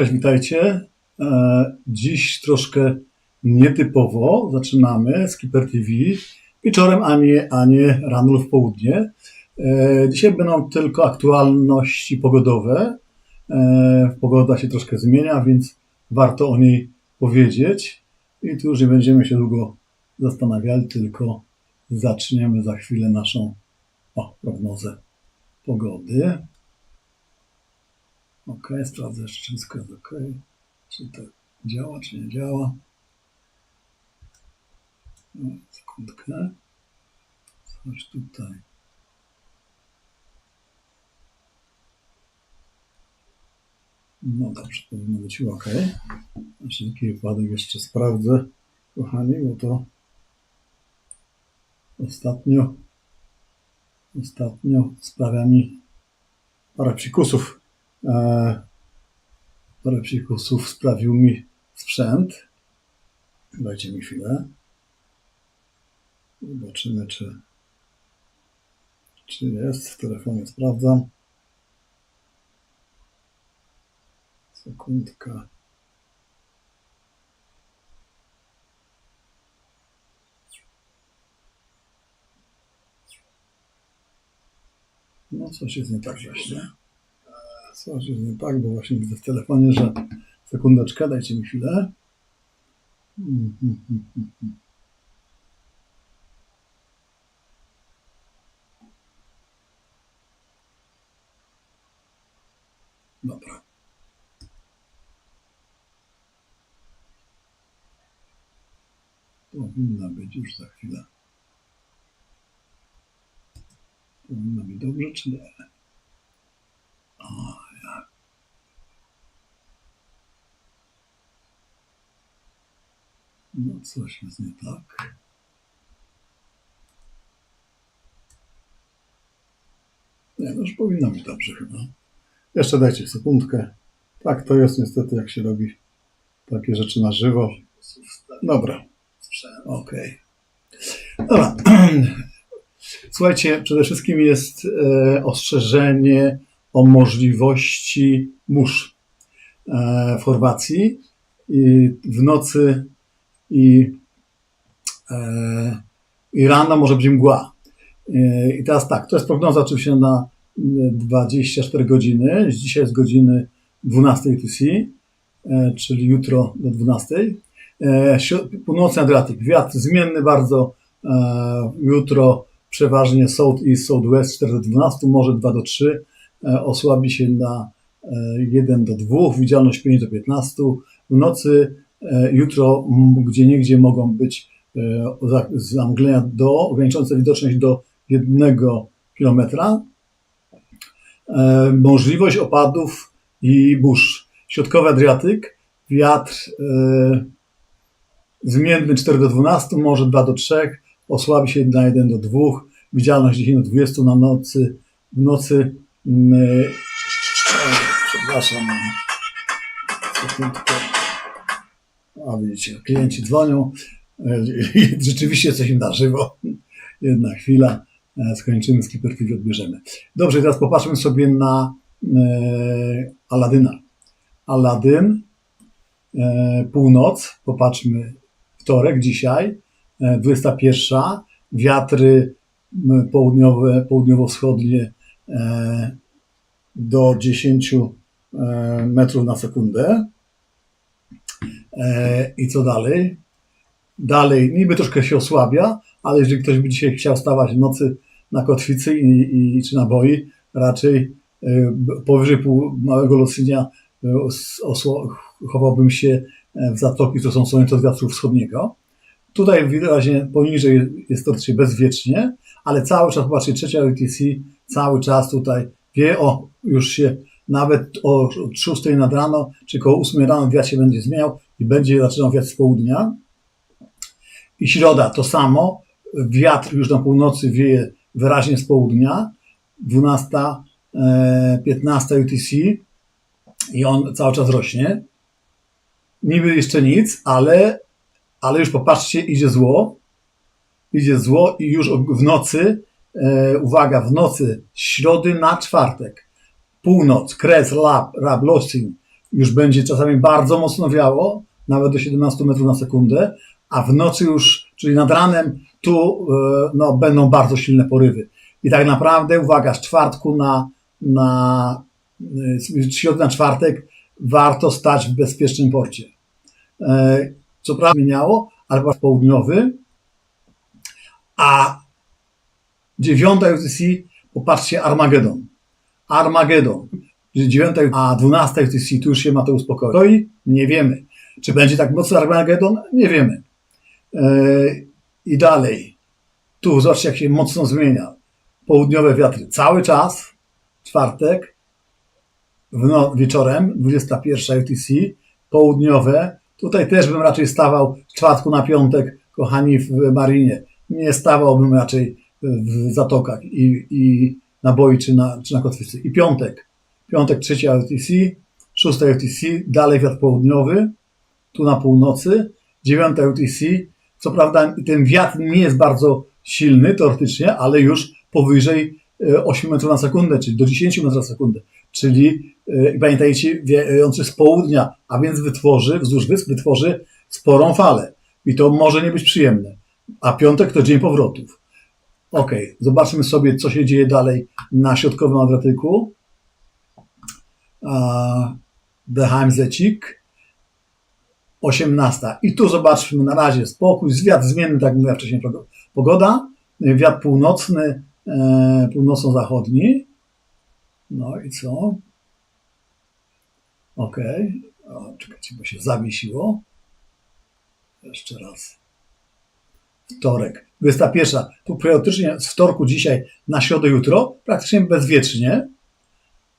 Cześć, witajcie. E, Dziś troszkę nietypowo zaczynamy Skipper TV wieczorem, a nie, a nie rano lub w południe. E, Dzisiaj będą tylko aktualności pogodowe. E, Pogoda się troszkę zmienia, więc warto o niej powiedzieć. I tu już nie będziemy się długo zastanawiali, tylko zaczniemy za chwilę naszą o, prognozę pogody. Ok, sprawdzę, czy wszystko jest ok. Czy to działa, czy nie działa. No, sekundkę. Coś tutaj. No dobrze, powinno być ok. Na wszelki wypadek jeszcze sprawdzę, kochani, bo to ostatnio ostatnio sprawia mi parę psikusów. E, parę psikusów sprawił mi sprzęt. Dajcie mi chwilę. Zobaczymy, czy, czy jest. W telefonie sprawdzam. Sekundka. No coś jest nie tak właśnie. Coś jest nie tak, bo właśnie widzę w telefonie, że sekundeczkę, dajcie mi chwilę. Mhm, mhm, mhm. Dobra. Powinna być już za chwilę. Powinno być dobrze, czy nie? No coś jest nie tak. Nie, no już powinno być dobrze chyba. Jeszcze dajcie sekundkę. Tak to jest niestety, jak się robi takie rzeczy na żywo. Dobra. Okej. Dobra. Słuchajcie, przede wszystkim jest e, ostrzeżenie o możliwości mórz e, w Chorwacji i w nocy i, e, i rano może być mgła. E, I teraz tak, to jest prognoza oczywiście na e, 24 godziny. Dzisiaj jest godziny 12 UTC, e, czyli jutro do 12. E, sio- Północny Adriatyk, wiatr zmienny bardzo. E, Jutro przeważnie South East, Southwest 4 do 12, może 2 do 3, e, osłabi się na e, 1 do 2, widzialność 5 do 15. W nocy e, jutro m, gdzie niegdzie mogą być e, za- zamglenia do, ograniczające widoczność do 1 km. E, Możliwość opadów i burz. Środkowy Adriatyk, wiatr e, zmienny 4 do 12, może 2 do 3, osłabi się na 1 do 2, widzialność 10 do 20 na nocy, w nocy, mm, przepraszam, sekundkę. A widzicie, klienci dzwonią, e, rzeczywiście coś im na żywo, jedna chwila, e, skończymy, skipper TV odbierzemy. Dobrze, teraz popatrzmy sobie na e, Aladyna. Aladyn, e, północ, popatrzmy, wtorek, dzisiaj, e, 21, wiatry południowe, południowo-wschodnie e, do 10 e, metrów na sekundę. E, I co dalej? Dalej, niby troszkę się osłabia, ale jeżeli ktoś by dzisiaj chciał stawać w nocy na kotwicy i, i czy na boi, raczej e, powyżej pół małego Losynia e, os- osło- chowałbym się e, w zatoki, które są słonięte od wiatru wschodniego. Tutaj wyraźnie poniżej jest to oczywiście bezwiecznie, ale cały czas, popatrzcie, trzecia UTC cały czas tutaj wie, o, już się nawet o 6 nad rano, czy koło 8 rano wiatr się będzie zmieniał i będzie zaczynał wiatr z południa. I środa to samo, wiatr już na północy wieje wyraźnie z południa, 12, e, 15 UTC i on cały czas rośnie. Niby jeszcze nic, ale ale już popatrzcie, idzie zło, idzie zło i już w nocy, e, uwaga, w nocy środy na czwartek, północ, Kres, Lab, Rab, Losin, już będzie czasami bardzo mocno wiało, nawet do 17 metrów na sekundę, a w nocy już, czyli nad ranem, tu e, no, będą bardzo silne porywy. I tak naprawdę, uwaga, z czwartku na, na e, z na czwartek warto stać w bezpiecznym porcie. E, Co prawda zmieniało, ale w południowy, a dziewiąta UTC, popatrzcie, Armagedon. Armagedon. Czyli dziewiąta, a dwunasta UTC, tu już się ma to uspokoi. Nie wiemy. Czy będzie tak mocno Armagedon? Nie wiemy. Yy, I dalej. Tu zobaczcie, jak się mocno zmienia. Południowe wiatry cały czas. Czwartek. No, wieczorem, 21 UTC. Południowe. Tutaj też bym raczej stawał z czwartku na piątek, kochani, w marinie. Nie stawałbym raczej w zatokach i, i na boi czy na, czy na kotwicy. I piątek. Piątek, trzecia UTC. Szósta UTC. Dalej wiatr południowy. Tu na północy. Dziewiąta UTC. Co prawda ten wiatr nie jest bardzo silny teoretycznie, ale już powyżej e, 8 metrów na sekundę, czyli do 10 metrów na sekundę. Czyli e, pamiętajcie, wiejący z południa, a więc wytworzy, wzdłuż wysp wytworzy sporą falę. I to może nie być przyjemne. A piątek to dzień powrotów. Ok, zobaczmy sobie, co się dzieje dalej na środkowym Adriatyku. Beheimzecik. 18. I tu zobaczmy na razie spokój, wiatr zmienny, tak jak mówiłem wcześniej, pogoda, wiatr północny, e, północno-zachodni. No i co? Ok. O, czekajcie, bo się zawiesiło. Jeszcze raz. Wtorek. 21. Tu teoretycznie z wtorku dzisiaj na środę jutro, praktycznie bezwiecznie.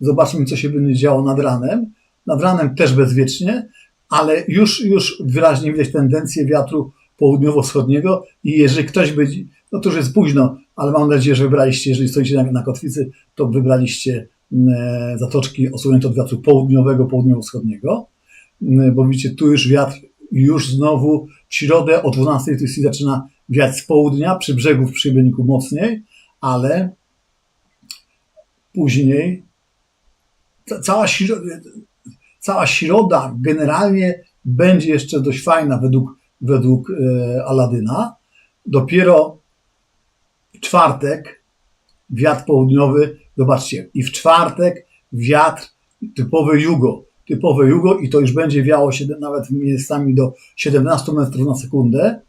Zobaczmy, co się będzie działo nad ranem. Nad ranem też bezwiecznie, ale już, już wyraźnie widać tendencję wiatru południowo-wschodniego i jeżeli ktoś będzie, no to już jest późno, ale mam nadzieję, że wybraliście, jeżeli stoicie na, na kotwicy, to wybraliście e, zatoczki osłonięte od wiatru południowego, południowo-wschodniego, e, bo widzicie, tu już wiatr już znowu w środę o 12 tu zaczyna wiać z południa, przy brzegu w przybyniku mocniej, ale później ca- cała środa, cała środa generalnie będzie jeszcze dość fajna według, według e, Aladyna. Dopiero czwartek wiatr południowy, zobaczcie, i w czwartek wiatr typowy jugo, typowe jugo i to już będzie wiało nawet miejscami do 17 metrów na sekundę,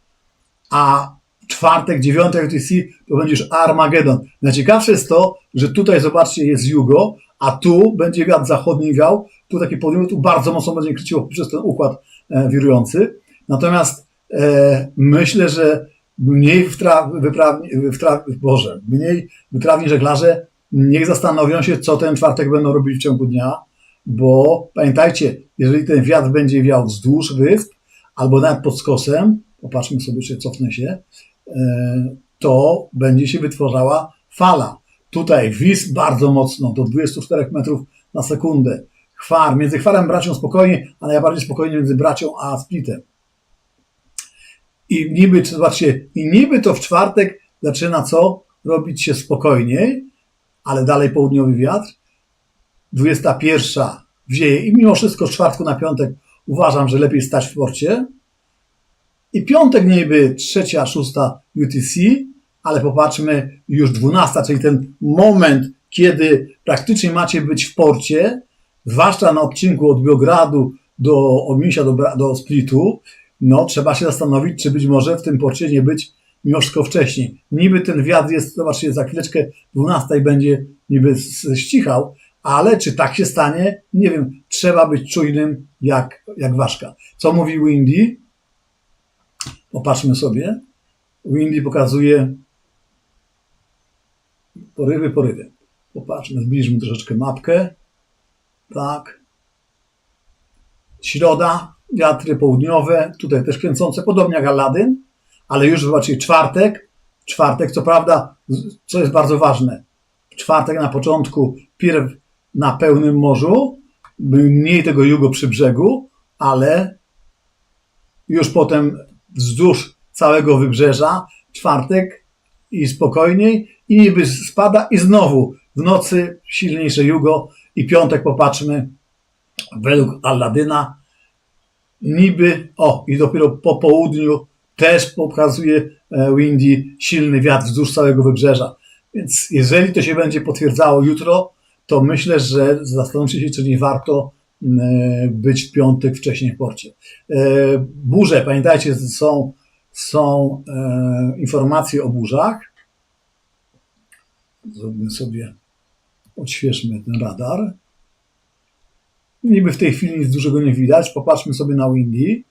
a czwartek, 9 UTC to będzie już Armagedon. Najciekawsze jest to, że tutaj zobaczcie jest jugo, a tu będzie wiatr zachodni wiał, tu taki południowy, tu bardzo mocno będzie kryciło przez ten układ e, wirujący. Natomiast e, myślę, że mniej wtra, wyprawni, wtra, Boże, mniej wytrawni żeglarze niech zastanowią się, co ten czwartek będą robić w ciągu dnia, bo pamiętajcie, jeżeli ten wiatr będzie wiał wzdłuż wysp, albo nawet pod skosem, popatrzmy sobie, jeszcze cofnę się, e, to będzie się wytwarzała fala. Tutaj wis bardzo mocno, do 24 metrów na sekundę. Chwar, między chwarem bracią spokojnie, a najbardziej spokojnie między bracią a splitem. I niby, zobaczcie, i niby to w czwartek zaczyna co? Robić się spokojniej, ale dalej południowy wiatr. 21 wieje i mimo wszystko z czwartku na piątek uważam, że lepiej stać w porcie. I piątek niby trzecia, szósta UTC, ale popatrzmy już 12, czyli ten moment, kiedy praktycznie macie być w porcie, zwłaszcza na odcinku od Biogradu do Omisia, do, do Splitu, no trzeba się zastanowić, czy być może w tym porcie nie być mimo wszystko wcześniej. Niby ten wiatr jest, zobaczcie, za chwileczkę 12 będzie niby ścichał, ale czy tak się stanie? Nie wiem. Trzeba być czujnym jak, jak ważka. Co mówi Windy? Popatrzmy sobie. Windy pokazuje porywy, porywy. Popatrzmy, zbliżmy troszeczkę mapkę. Tak. Środa, wiatry południowe, tutaj też kręcące, podobnie jak Aladyn, ale już zobaczcie, czwartek, czwartek, co prawda, co jest bardzo ważne, czwartek na początku, pierw na pełnym morzu, mniej tego jugo przy brzegu, ale już potem wzdłuż całego wybrzeża, czwartek i spokojniej, i niby spada, i znowu w nocy silniejsze jugo, i piątek popatrzmy, według Alladyna niby, o i dopiero po południu też pokazuje e, Windy silny wiatr wzdłuż całego wybrzeża. Więc jeżeli to się będzie potwierdzało jutro, to myślę, że zastanówcie się, czy nie warto e, być w piątek wcześniej w porcie. E, Burze, pamiętajcie, są, są e, informacje o burzach. Zrobimy sobie, odświeżmy ten radar. Niby w tej chwili nic dużego nie widać. Popatrzmy sobie na Windy.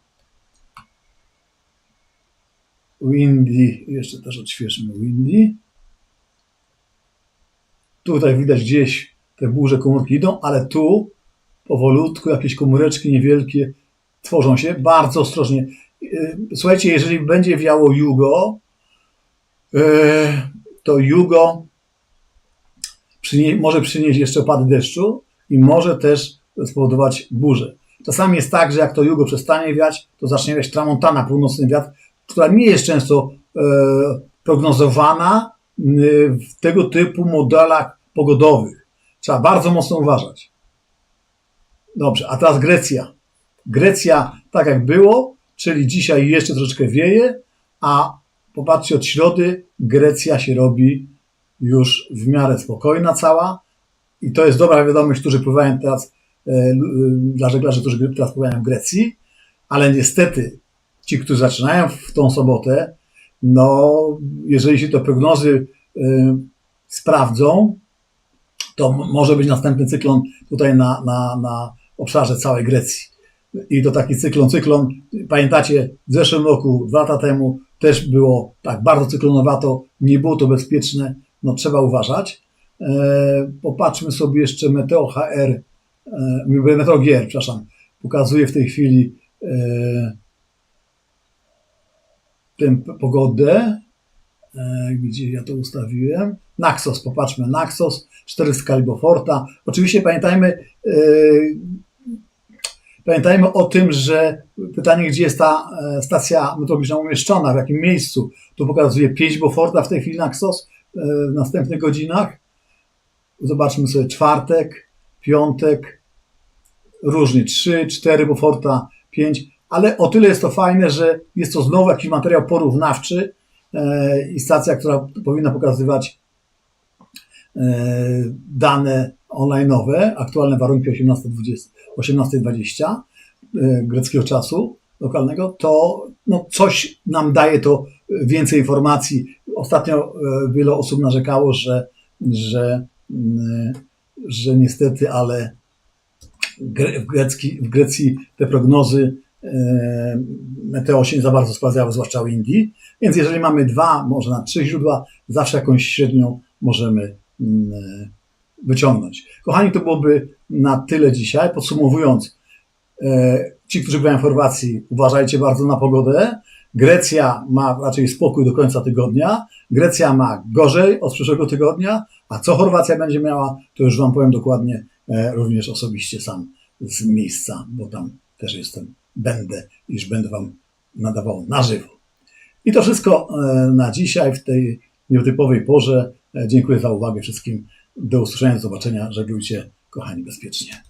Windy, jeszcze też odświeżmy Windy. Tutaj widać gdzieś te burze komórki idą, ale tu powolutku jakieś komóreczki niewielkie tworzą się. Bardzo ostrożnie. Yy, Słuchajcie, jeżeli będzie wiało jugo, yy, to jugo przynie, może przynieść jeszcze opady deszczu i może też spowodować burzę. Czasami jest tak, że jak to jugo przestanie wiać, to zacznie wiać tramontana, północny wiatr, która nie jest często e, prognozowana w tego typu modelach pogodowych. Trzeba bardzo mocno uważać. Dobrze, a teraz Grecja. Grecja tak jak było, czyli dzisiaj jeszcze troszeczkę wieje, a popatrzcie, od środy Grecja się robi już w miarę spokojna cała. I to jest dobra wiadomość, którzy pływają teraz, e, dla żeglarzy, którzy teraz pływają w Grecji, ale niestety ci, którzy zaczynają w tą sobotę, no, jeżeli się te prognozy e, sprawdzą, to może być następny cyklon tutaj na, na, na obszarze całej Grecji. I to taki cyklon, cyklon. Pamiętacie, w zeszłym roku, dwa lata temu też było tak bardzo cyklonowato, nie było to bezpieczne, no trzeba uważać. E, popatrzmy sobie jeszcze Meteo HR, e, Meteo GR, przepraszam, pokazuje w tej chwili e, tę pogodę, gdzie ja to ustawiłem. Naxos, popatrzmy, Naxos, 4 skali Beauforta. Oczywiście pamiętajmy, pamiętajmy o tym, że pytanie, gdzie jest ta e, stacja meteorologiczna umieszczona, w jakim miejscu. Tu pokazuje 5 Beauforta w tej chwili Naxos e, w następnych godzinach. Zobaczmy sobie czwartek, piątek, różnie 3, 4 Beauforta, 5, ale o tyle jest to fajne, że jest to znowu jakiś materiał porównawczy e, i stacja, która powinna pokazywać dane online'owe, aktualne warunki 18.20 18.20 e, greckiego czasu lokalnego, to no, coś nam daje to więcej informacji. Ostatnio e, wiele osób narzekało, że, że, mm, że niestety, ale w, grecki, w Grecji te prognozy meteo się nie za bardzo sprawdzały, zwłaszcza w Indii. Więc jeżeli mamy dwa, może na trzy źródła, zawsze jakąś średnią możemy mm, wyciągnąć. Kochani, to byłoby na tyle dzisiaj. Podsumowując, e, ci, którzy byli w Chorwacji, uważajcie bardzo na pogodę. Grecja ma raczej spokój do końca tygodnia. Grecja ma gorzej od przyszłego tygodnia. A co Chorwacja będzie miała, to już Wam powiem dokładnie, e, również osobiście sam z miejsca, bo tam też jestem, będę, iż będę Wam nadawał na żywo. I to wszystko e, na dzisiaj w tej nietypowej porze. Dziękuję za uwagę wszystkim. Do usłyszenia, do zobaczenia. Żeglujcie, kochani, bezpiecznie.